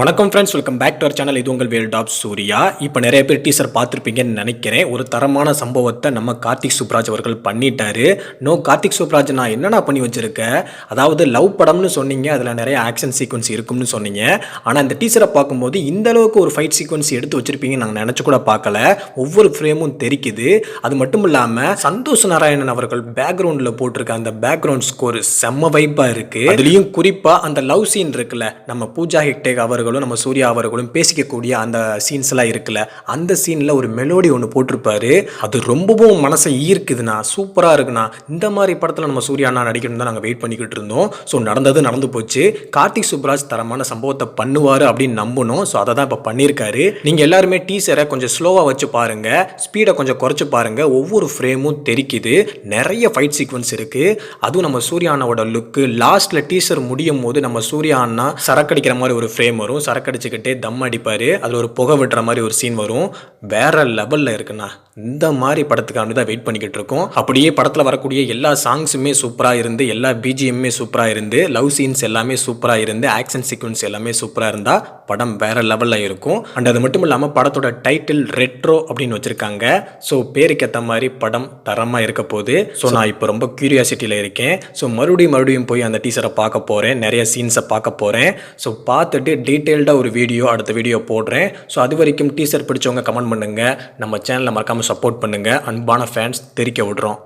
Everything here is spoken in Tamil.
வணக்கம் friends welcome back to our channel இது உங்கள் வேல் டாப் சூர்யா. இப்போ நிறைய பேர் டீசர் பார்த்துருப்பீங்கன்னு நினைக்கிறேன். ஒரு தரமான சம்பவத்தை நம்ம கார்த்திக் சுப்ராஜ் அவர்கள் பண்ணிட்டாரு. நோ கார்த்திக் சுப்ராஜ் நான் என்னடா பண்ணி வச்சிருக்கேன் அதாவது லவ் படம்னு சொன்னீங்க. அதில் நிறைய ஆக்ஷன் சீக்வன்ஸ் இருக்கும்னு சொன்னீங்க. ஆனால் இந்த டீசரை பார்க்கும்போது இந்த அளவுக்கு ஒரு ஃபைட் சீக்வன்ஸ் எடுத்து வச்சிருப்பீங்க நாங்கள் நினச்சி கூட பார்க்கல. ஒவ்வொரு ஃப்ரேமும் தெரிக்குது. அது மட்டும் இல்லாமல் சந்தோஷ் நாராயணன் அவர்கள் பேக்ரவுண்டில் போட்டிருக்க அந்த பேக்ரவுண்ட் ஸ்கோர் செம்ம வைப்பாக இருக்குது அதுலேயும் குறிப்பாக அந்த லவ் சீன் இருக்குல்ல நம்ம பூஜா ஹெக்டே அவர்களும் நம்ம சூர்யா அவர்களும் பேசிக்கக்கூடிய அந்த சீன்ஸ் எல்லாம் இருக்குல்ல அந்த சீனில் ஒரு மெலோடி ஒன்று போட்டிருப்பாரு. அது ரொம்பவும் மனசை ஈர்க்குதுண்ணா சூப்பராக இருக்குண்ணா. இந்த மாதிரி படத்தில் நம்ம சூர்யா அண்ணா நடிக்கணும் தான் நாங்கள் வெயிட் பண்ணிக்கிட்டு இருந்தோம். ஸோ நடந்தது நடந்து போச்சு. கார்த்திக் சுப்ராஜ் தரமான சம்பவத்தை பண்ணுவார் அப்படின்னு நம்பணும். ஸோ அதை தான் இப்போ பண்ணியிருக்காரு. நீங்கள் எல்லாருமே டீசரை கொஞ்சம் ஸ்லோவாக வச்சு பாருங்க. ஸ்பீடை கொஞ்சம் குறைச்சி பாருங்க. ஒவ்வொரு ஃப்ரேமும் தெரிக்குது. நிறைய ஃபைட் சீக்வன்ஸ் இருக்கு. அதுவும் நம்ம சூர்யா அண்ணாவோட லுக்கு லாஸ்ட்ல டீசர் முடியும் போது நம்ம சூர்யா அண்ணா சரக்கடிக்கிற மாதிரி ஒரு ஃப்ரேம் வரும். சரக்கடிச்சுக்கிட்டே தம் அடிப்பார். அதில் ஒரு புகை விட்டுற மாதிரி ஒரு சீன் வரும். வேற லெவலில் இருக்குண்ணா. இந்த மாதிரி படத்துக்காண்டி தான் வெயிட் பண்ணிக்கிட்டு இருக்கோம். அப்படியே படத்தில் வரக்கூடிய எல்லா சாங்ஸுமே சூப்பராக இருந்து எல்லா பிஜிஎம்மே சூப்பராக இருந்து லவ் சீன்ஸ் எல்லாமே சூப்பராக இருந்து ஆக்ஷன் சீக்வன்ஸ் எல்லாமே சூப்பராக இருந்தால் படம் வேற லெவலில் இருக்கும். அண்ட் அது மட்டும் இல்லாமல் படத்தோட டைட்டில் ரெட்ரோ அப்படின்னு வச்சுருக்காங்க. ஸோ பேருக்கு ஏற்ற மாதிரி படம் தரமாக இருக்க போகுது. ஸோ நான் இப்போ ரொம்ப க்யூரியாசிட்டியில் இருக்கேன். ஸோ மறுபடியும் மறுபடியும் போய் அந்த டீசரை பார்க்க போகிறேன் நிறைய சீன்ஸை பார்க்க போகிறேன் ஸோ பார்த்துட்டு டீட்டெயில்டாக ஒரு வீடியோ அடுத்த வீடியோ போடுறேன். ஸோ அது வரைக்கும் டீசர் பிடிச்சவங்க கமெண்ட் பண்ணுங்கள் நம்ம சேனலில் மறக்காமல் சப்போர்ட் பண்ணுங்கள் அன்பான ஃபேன்ஸ் தெரிக்க விடுறோம்.